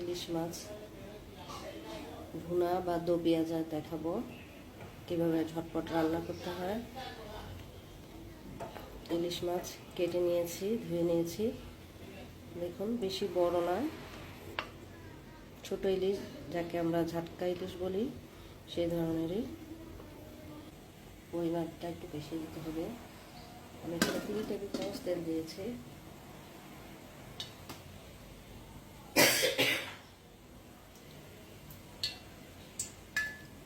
ইলিশ মাছ, ভুনা বা দো পেঁয়াজা দেখাবো, কীভাবে ঝটপট রান্না করতে হয়। ইলিশ মাছ কেটে নিয়েছি, ধুয়ে নিয়েছি। দেখুন, বেশি বড় নয় ছোট ইলিশ, যাকে আমরা ঝাটকা ইলিশ বলি, সেই ধরনেরই। পরিমাণটা একটু বেশি দিতে হবে। আমি তেল দিয়েছি।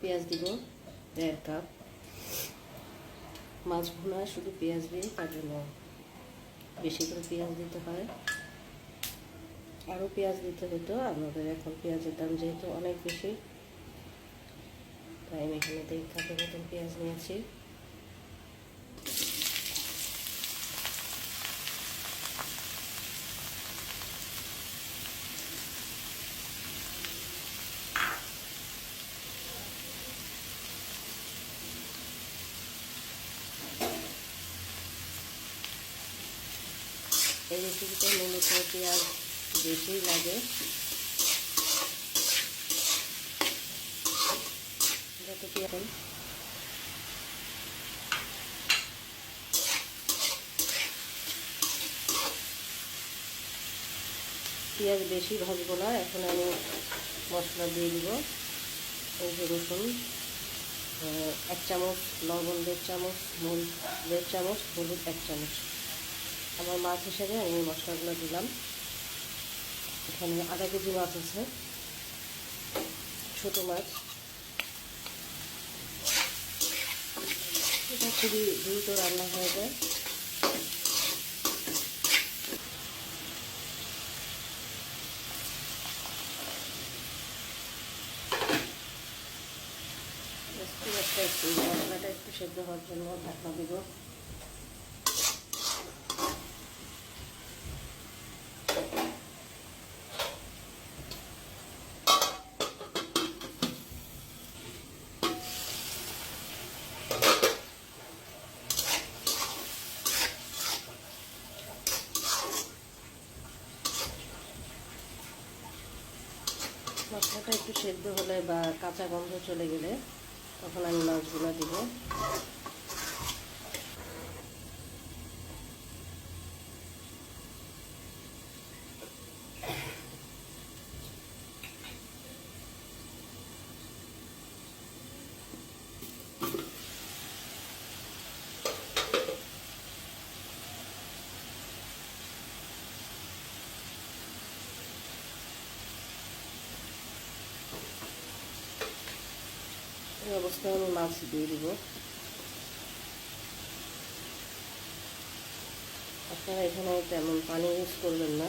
পেঁয়াজ দিব, দেড় কাপ। মাছ ভুনা, শুধু পেঁয়াজ দিয়ে তার জন্য বেশি করে পেঁয়াজ দিতে হয়। আরও পেঁয়াজ দিতে হতো, আমাদের এখন পেঁয়াজের দাম যেহেতু অনেক বেশি, তাই আমি এখানে দেড় কাপের মতন পেঁয়াজ নিয়েছি এই রেসিপিতে মূলত পেঁয়াজ বেশিই লাগে। যত পেঁয়াজ পেঁয়াজ বেশি ভাজবো না, এখন আমি মশলা দিয়ে দিব। এই যে রসুন এক চামচ, লবণ দেড় চামচ মরিচ দেড় চামচ, হলুদ এক চামচ। আমার মাছ হিসেবে আমি মশলাগুলো দিলাম। এখানে আধা কেজি মাছ আছে, ছোট মাছ। এটা খুবই দ্রুত রান্না হয়ে যায়। একটু মশলাটা একটু সেদ্ধ হওয়ার জন্য ঢাকনা দিব। মশলাটা একটু সেদ্ধ হলে বা কাঁচা গন্ধ চলে গেলে তখন আমি মাছগুলো দিব। অবস্থায় আমি মাছ দিয়ে দিব। আপনারা এখানে তেমন পানি ইউজ করবেন না।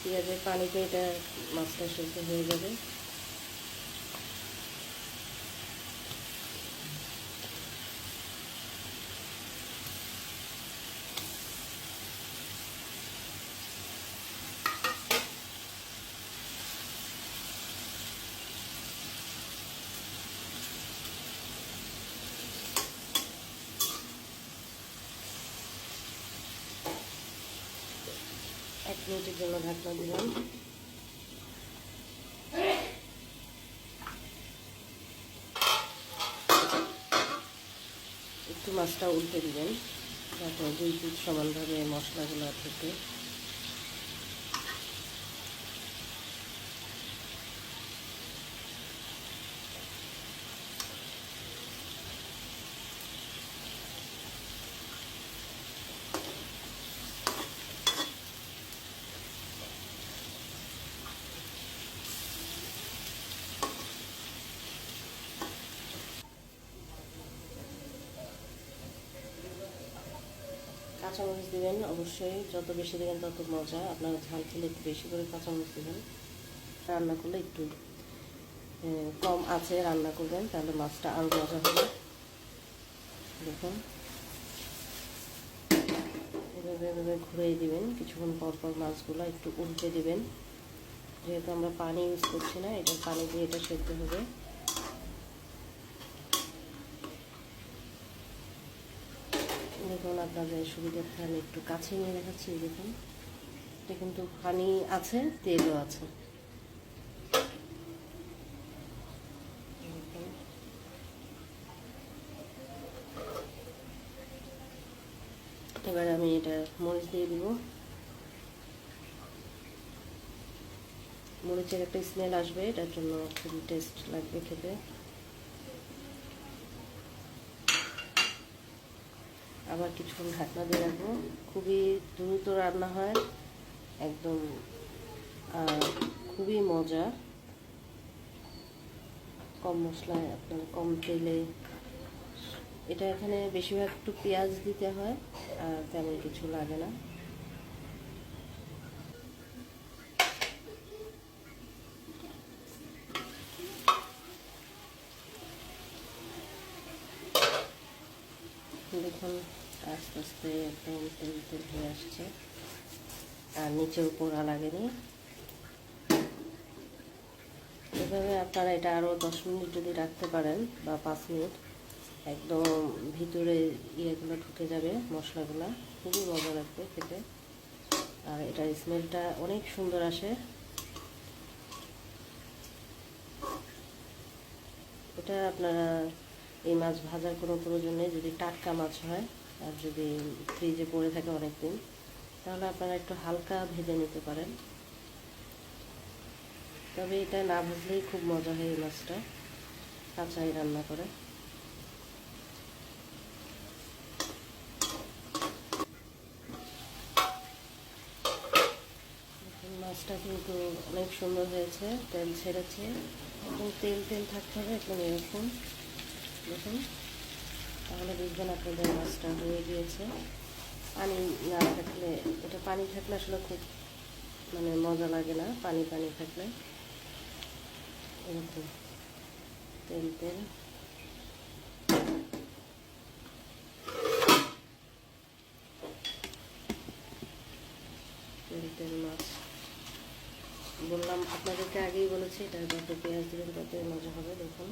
পেঁয়াজের পানিতে এটা মাছটা সেদ্ধ হয়ে যাবে। মিনিটের জন্য ঢাকনা দিলাম। একটু মাছটা উল্টে দিবেন যাতে দুই পিঠ সমানভাবে মশলাগুলো থেকে কাঁচামরিচ দিবেন, অবশ্যই। যত বেশি দেবেন, তত মজা। আপনারা ঝাল খেলে একটু বেশি করে কাঁচামরিচ দেবেন। রান্না করলে একটু কম আছে রান্না করবেন, তাহলে মাছটা আরও মজা হবে। দেখুন। এভাবে এভাবে ঘুরিয়ে দিবেন। কিছুক্ষণ পর পর মাছগুলো একটু উল্টে দিবেন। যেহেতু আমরা পানি ইউজ করছি না এটা পানি দিয়ে এটা সেদ্ধ হবে। দেখুন আপনাদের সুবিধার্থে আমি একটু কাছে নিয়ে দেখাচ্ছি, এই দেখুন। এটা কিন্তু পানি আছে, তেলও আছে। এবার আমি এটা মরিচ দিয়ে দিব। মরিচের একটা স্মেল আসবে, এটার জন্য খুবই টেস্ট লাগবে খেতে। আবার কিছুক্ষণ ঢাকনা দিয়ে রাখব। খুবই দ্রুত রান্না হয়। একদম খুবই মজা। কম মশলায় আপনার কম তেলে। এটা এখানে বেশিরভাগ একটু পেঁয়াজ দিতে হয়, আর তেমন কিছু লাগে না। দেখুন, আস্তে আস্তে একদম তেল তেল হয়ে আসছে। আর নিচেও পোড়া লাগেনি। এভাবে আপনারা এটা আরও দশ মিনিট যদি রাখতে পারেন বা পাঁচ মিনিট, একদম ভিতরে ইয়েগুলো ঢুকে যাবে, মশলাগুলো। খুবই মজা লাগবে খেতে। আর এটার স্মেলটা অনেক সুন্দর আসে। এটা আপনারা এই মাছ ভাজার কোনো প্রয়োজন নেই, যদি টাটকা মাছ হয় আর যদি ফ্রিজে পড়ে থাকে অনেক দিন তাহলে আপনারা একটু হালকা ভেজে নিতে পারেন। তবে এটা না ভাজলেই খুব মজা হয় এই মাছটা, কাঁচাই রান্না করে। মাছটা কিন্তু অনেক সুন্দর হয়েছে, তেল ছেড়েছে, এবং তেল তেল থাকতে হবে একদম এরকম দেখুন তাহলে বুঝবেন আপনাদের মাছটা হয়ে গিয়েছে। পানি না থাকলে, এটা পানি থাকলে আসলে খুব মানে মজা লাগে না, পানি পানি থাকলে। এরকম। তেল তেল। তেল তেল মাছ। বললাম, আপনাদেরকে আগেই বলেছি, এটা যত পেঁয়াজ দেবেন তত মজা হবে, দেখুন।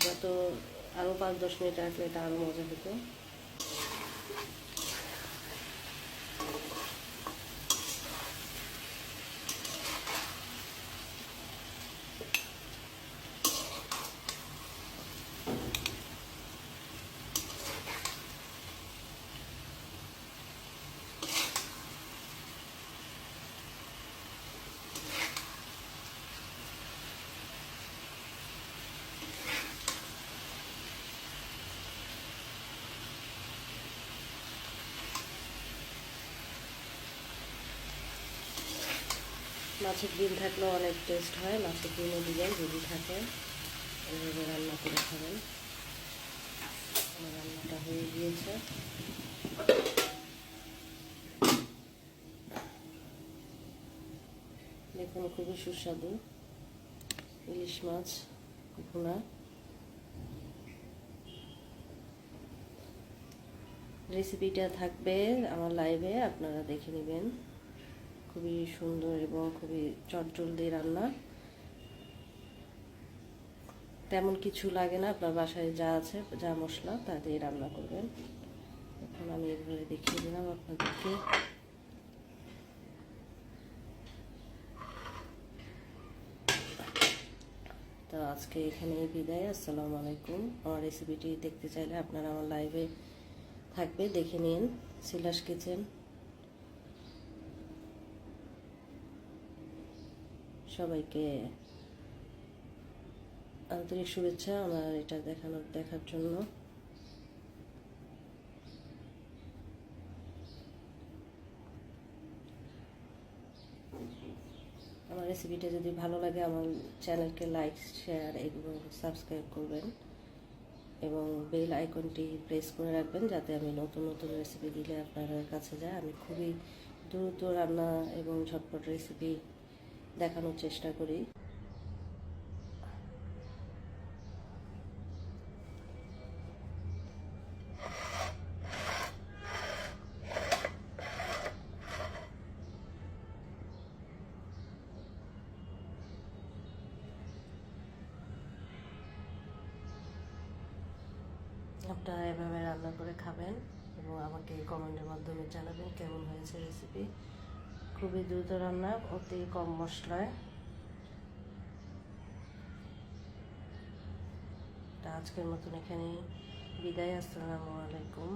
আর যত আরও পাঁচ দশ মিনিট রাখলে এটা আরও মজা হতো। মাছের ডিম থাকলেও অনেক টেস্ট হয়। মাছের ডিমও দিবেন যদি থাকে এইভাবে রান্না করে খাবেন। রান্নাটা হয়ে গিয়েছে। দেখুন, খুবই সুস্বাদু। ইলিশ মাছ, ভুনা। রেসিপিটা থাকবে আমার লাইভে আপনারা দেখে নেবেন। খুবই সুন্দর এবং খুবই চটজলদি রান্না। তেমন কিছু লাগে না, আপনার বাসায় যা আছে, যা মশলা, তা দিয়ে রান্না করবেন। এখন আমি এভাবে দেখিয়ে দিলাম আপনাদেরকে। তো আজকে এখানে বিদায়, আসসালামু আলাইকুম। আমার রেসিপিটি দেখতে চাইলে আপনারা আমার লাইভে থাকবে, দেখে নিন। সিলাস কিচেন সবাইকে আন্তরিক শুভেচ্ছা আমার এটা দেখানোর দেখার জন্য। আমার রেসিপিটা যদি ভালো লাগে, আমার চ্যানেলকে লাইক শেয়ার এগুলো সাবস্ক্রাইব করবেন এবং বেল আইকনটি প্রেস করে রাখবেন যাতে আমি নতুন নতুন রেসিপি দিলে আপনার কাছে যায়। আমি খুবই দ্রুত রান্না এবং ঝটপট রেসিপি দেখানোর চেষ্টা করি। আপনারা এভাবে রান্না করে খাবেন এবং আমাকে কমেন্টের মাধ্যমে জানাবেন কেমন হয়েছে রেসিপি খুবই দ্রুত রান্না অতি কম মশলায়। আজকের মতন এখানে বিদায় আসসালামু আলাইকুম।